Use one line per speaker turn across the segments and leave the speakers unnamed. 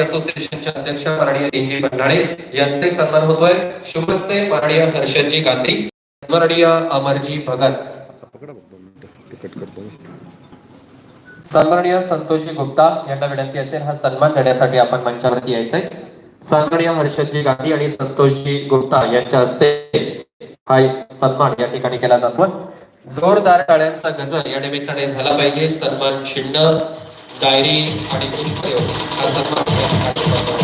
असोसिएशनचे अध्यक्ष पराडिया डीजी भंडाळे यांचे सन्मान होतोय. शुभस्ते पराडिया हर्षजी गांधी पराडिया अमरजी भगत. सन्माननीय संतोषजी गुप्ता यांना विनंती असेल हा सन्मान देण्यासाठी आपण मंचावरती यायचंय. सन्माननीय हर्षदजी गांधी आणि संतोषजी गुप्ता यांच्या हस्ते हा सन्मान या ठिकाणी केला जातो जोरदार टाळ्यांचा गजर या निमित्ताने झाला पाहिजे. सन्मान चिन्ह डायरी आणि हा सन्मान या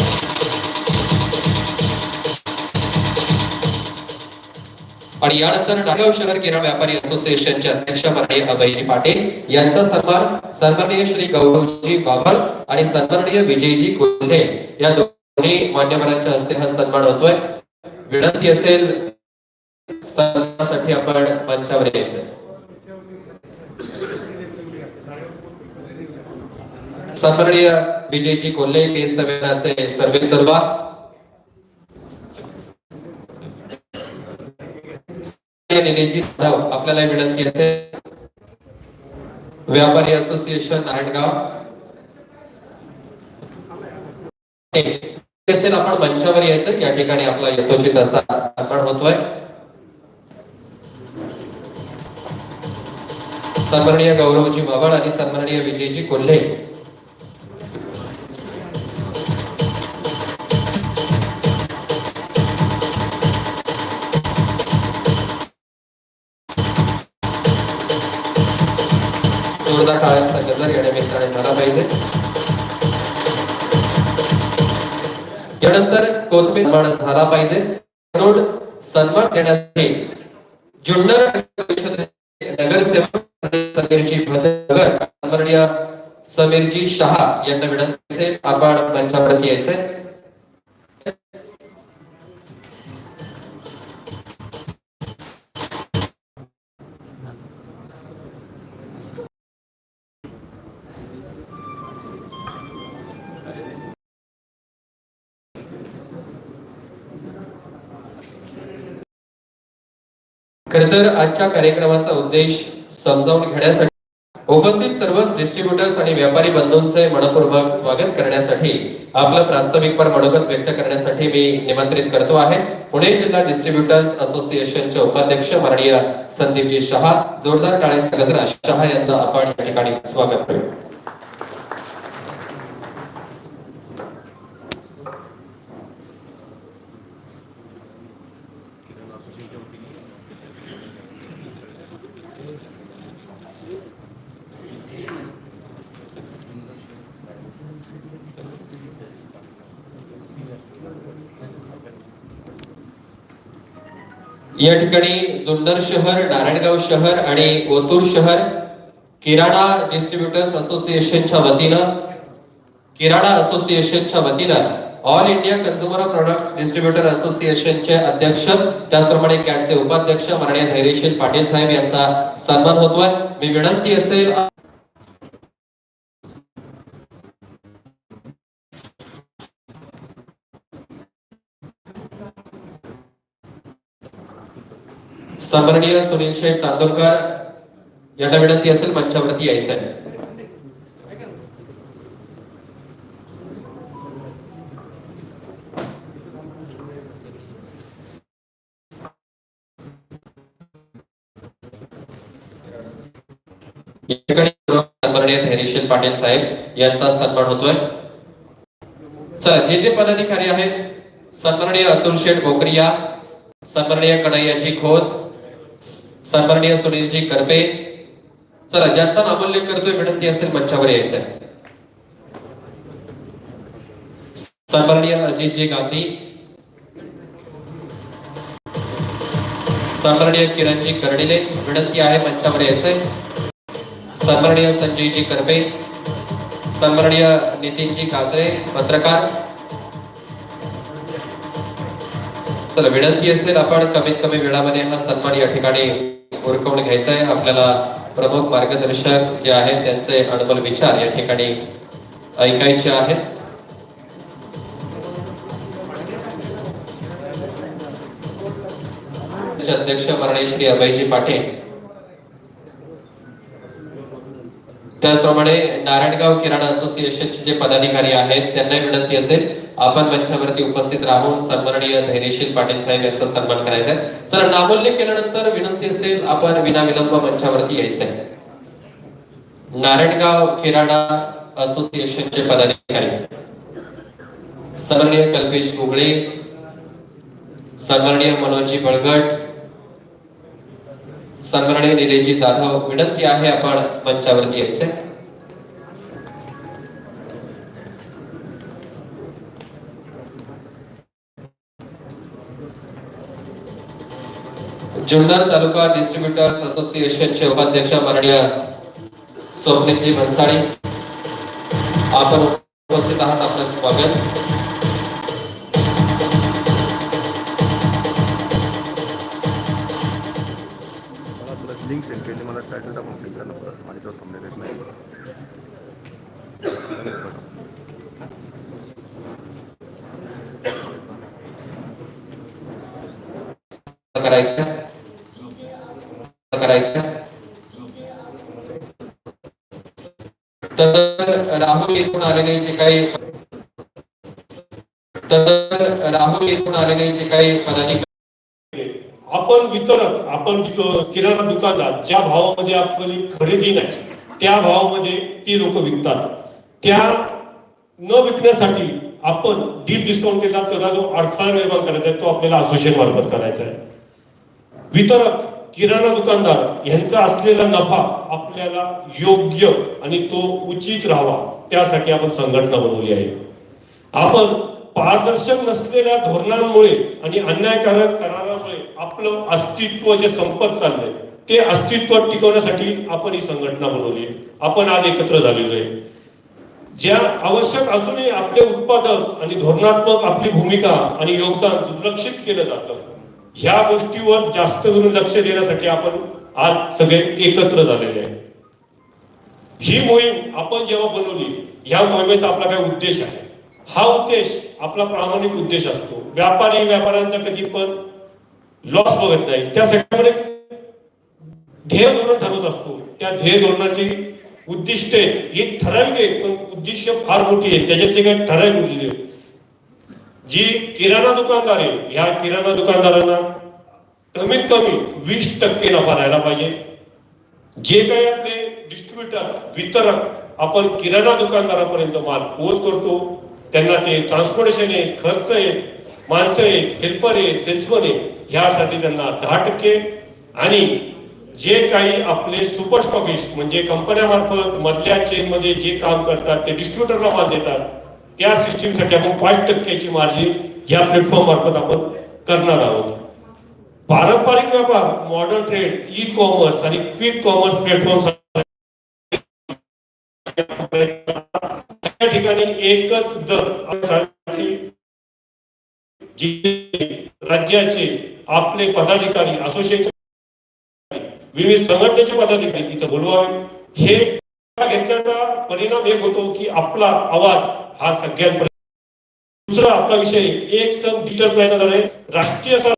आणि यानंतर नागाव शहर केरळ व्यापारी असोसिएशनचे अध्यक्ष माननीय अभयजी पाटील यांचा सन्मान सन्माननीय श्री गौरवजी बाबर आणि सन्माननीय विजयजी कोल्हे या दोन्ही मान्यवरांच्या हस्ते हा सन्मान होतोय. विनंती असेल सन्मानासाठी आपण मंचावर यायचं. सन्माननीय विजयजी कोल्हे केस तवेनाचे सर्वे सर्वा. आपल्याला विनंती असेल. व्यापारी असोसिएशन नारायणगाव. असेल आपण मंचावर यायचं या ठिकाणी आपला यथोचित असा सन्मान होतोय. सन्माननीय गौरवजी बाबळ आणि सन्माननीय विजयजी कोल्हे. जोरदार टाळ्यांचा गजर या निमित्ताने झाला पाहिजे. यानंतर कोथमीर सन्मान झाला पाहिजे. म्हणून सन्मान देण्यासाठी जुन्नर नगर नगरसेवक समीरजी भद्रगर सन्माननीय समीरजी शहा यांना विनंती आपण मंचावरती यायचंय. खर तर आजच्या कार्यक्रमाचा उद्देश समजावून घेण्यासाठी उपस्थित सर्वच डिस्ट्रीब्युटर्स आणि व्यापारी बंधूंचे मनपूर्वक स्वागत करण्यासाठी आपलं प्रास्ताविकपर मनोगत व्यक्त करण्यासाठी मी निमंत्रित करतो आहे. पुणे जिल्हा डिस्ट्रीब्युटर्स असोसिएशनचे उपाध्यक्ष माननीय संदीपजी शहा जोरदार टाळ्यांच्या गजरा शहा यांचा आपण या ठिकाणी स्वागत करूया. या ठिकाणी जुन्नर शहर नारायणगाव शहर आणि ओतूर शहर किराणा डिस्ट्रीब्युटर्स असोसिएशनच्या वतीनं किराणा असोसिएशनच्या वतीनं all India consumer products distributor असोसिएशनचे अध्यक्ष त्याचप्रमाणे कॅटचे उपाध्यक्ष माननीय धैर्यशील पाटील साहेब यांचा सन्मान होतोय. मी विनंती असेल सन्माननीय सुनील शेठ चांदोरकर यांना विनंती असेल मंचावरती यायचं आहे. धैर्यशील पाटील साहेब यांचा सन्मान होतोय. चला जे जे पदाधिकारी आहेत सन्माननीय अतुल शेठ गोकरिया सन्माननीय कन्हैयाजी खोत सन्माननीय सुनीलजी करपे चला ज्यांचा नामोल्लेख करतोय विनंती असेल मंचावर यायचं आहे. सन्माननीय अजितजी गांधी सन्माननीय किरणजी कर्डिले विनंती आहे मंचावर यायचंय सन्माननीय संजयजी करपे सन्माननीय नितीनजी काजरे पत्रकार. चला विनंती असेल आपण कमीत कमी वेळामध्ये हा सन्मान या ठिकाणी उरकवून घ्यायचं आहे आपल्याला प्रमुख मार्गदर्शक जे आहेत त्यांचे अडबल विचार या ठिकाणी ऐकायचे आहेत. अध्यक्ष माननीय श्री अभयजी पाटील. त्याचप्रमाणे नारायणगाव किराणा असोसिएशनचे जे पदाधिकारी आहेत त्यांना विनंती असेल. आपण मंचावरती उपस्थित राहून सन्माननीय धैर्यशील पाटील साहेब यांचा सन्मान करायचा आहे. चला नामोल्लेख केल्यानंतर विनंती असेल आपण विनाविलंब मंचावरती यायचंय नारायणगाव किराणा असोसिएशनचे पदाधिकारी. सन्माननीय कल्पेश गुगळे सन्माननीय मनोजी बळगट. सन्माननीय निलेजी जाधव विनंती आहे आपण मंचावरती यायचे जुन्नर तालुका डिस्ट्रीब्युटर्स असोसिएशनचे उपाध्यक्ष माननीय स्वप्नीलजी भन्साळी. आपण उपस्थित आहात आपलं स्वागत. करायचं. करायचं? तर राहुल येथून आलेले जे काही तर राहुल येथून आलेले जे काही पदाधिकारी
आपण वितरक आपण किराणा दुकानदार ज्या भावामध्ये आपण खरेदी नाही त्या भावामध्ये ती लोक विकतात. त्या न विकण्यासाठी आपण डीप डिस्काउंट केला त्याला जो अडथळा निर्माण करायचा आहे तो आपल्याला असोसिएशन मार्फत करायचा आहे. वितरक किराणा दुकानदार यांचा असलेला नफा आपल्याला योग्य आणि तो उचित राहावा त्यासाठी आपण संघटना बनवली आहे. आपण पारदर्शक नसलेल्या धोरणांमुळे आणि अन्यायकारक करारामुळे आपलं अस्तित्व जे संपत चाललंय ते अस्तित्व टिकवण्यासाठी आपण ही संघटना बनवली आहे. आपण आज एकत्र झालेलो आहे. ज्या आवश्यक असूनही आपले उत्पादक आणि धोरणात्मक आपली भूमिका आणि योगदान दुर्लक्षित केलं जातं ह्या गोष्टीवर जास्त करून लक्ष देण्यासाठी आपण आज सगळे एकत्र झालेले आहे. ही मोहीम आपण जेव्हा बनवली ह्या मोहिमेचा आपला काय उद्देश आहे. हा उद्देश आपला प्रामाणिक उद्देश असतो. व्यापारी व्यापाऱ्यांचा कधी पण लॉस बघत नाही. त्यासाठी आपण एक ध्येय धोरण ठरवत असतो. त्या ध्येय धोरणाची उद्दिष्टे ही ठराविक आहेत पण उद्दिष्ट फार मोठी आहेत. त्याच्यातले काही ठराविक उद्दिष्ट जी किराणा दुकानदार आहे ह्या किराणा दुकानदारांना कमीत कमी वीस टक्के नफा राहायला पाहिजे. जे काही आपले डिस्ट्रीब्युटर वितरक आपण किराणा दुकानदारापर्यंत माल पोहोच करतो त्यांना ते ट्रान्सपोर्टेशन आहे खर्च आहे माणसं आहेत हेल्पर आहे सेल्समन आहे ह्यासाठी त्यांना दहा टक्के. आणि जे काही आपले सुपर स्टॉकिस्ट म्हणजे कंपन्यामार्फत मधल्या चेनमध्ये जे काम करतात ते डिस्ट्रीब्युटरला माल देतात त्या सिस्टीमसाठी आपण पाच टक्क्याची मार्जिन या प्लॅटफॉर्म मार्फत आपण करणार आहोत. पारंपरिक व्यापार मॉडर्न ट्रेड ई कॉमर्स आणि क्विक कॉमर्स प्लॅटफॉर्म त्या ठिकाणी एकच दर राज्याचे आपले पदाधिकारी असोसिएशन विविध संघटनेचे पदाधिकारी तिथं बोलवावे. हे घेतल्याचा परिणाम एक होतो की आपला आवाज हा सगळ्यांपर्यंत दुसरा आपला विषय एक सण डिजिटल आहे राष्ट्रीय स्तरावर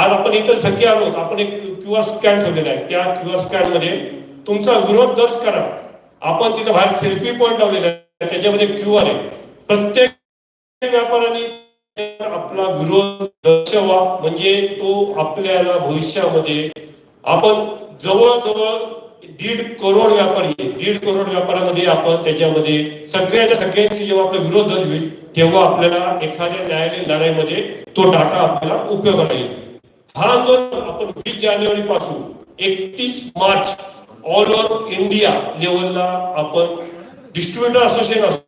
आज आपण इथं सगळे आलो आपण एक क्यू आर स्कॅन ठेवलेला आहे. त्या क्यू आर स्कॅनमध्ये तुमचा विरोध दर्ज करा. आपण तिथं बाहेर सेल्फी पॉईंट लावलेला आहे. त्याच्यामध्ये क्यू आर आहे. प्रत्येक व्यापाऱ्यांनी आपला विरोध दर्शवा. म्हणजे तो आपल्याला भविष्यामध्ये आपण जवळजवळ दीड करोड व्यापारी दीड करोड व्यापारामध्ये आपण त्याच्यामध्ये सगळ्याच्या सगळ्यांची जेव्हा आपला विरोध दर्ज होईल तेव्हा आपल्याला एखाद्या न्यायालयीन लढाईमध्ये तो डाटा आपल्याला उपयोगाला येईल. हा आंदोलन आपण वीस जानेवारी पासून एकतीस मार्च ऑल ओव्हर इंडिया लेवलला आपण डिस्ट्रीब्युटर असोसिएशन असो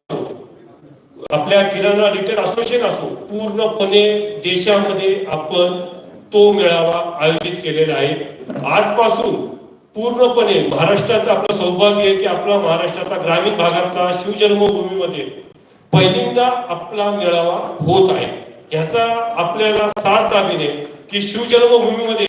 आपल्या किराणा रिटेल असोसिएशन असो पूर्णपणे देशामध्ये आपण तो मेळावा आयोजित केलेला आहे. आजपासून पूर्णपणे महाराष्ट्राचं आपलं सौभाग्य आहे की आपला महाराष्ट्राचा ग्रामीण भागातला शिवजन्मभूमीमध्ये पहिल्यांदा आपला मेळावा होत आहे. याचा आपल्याला सार्थ अभिनय की शिवजन्मभूमीमध्ये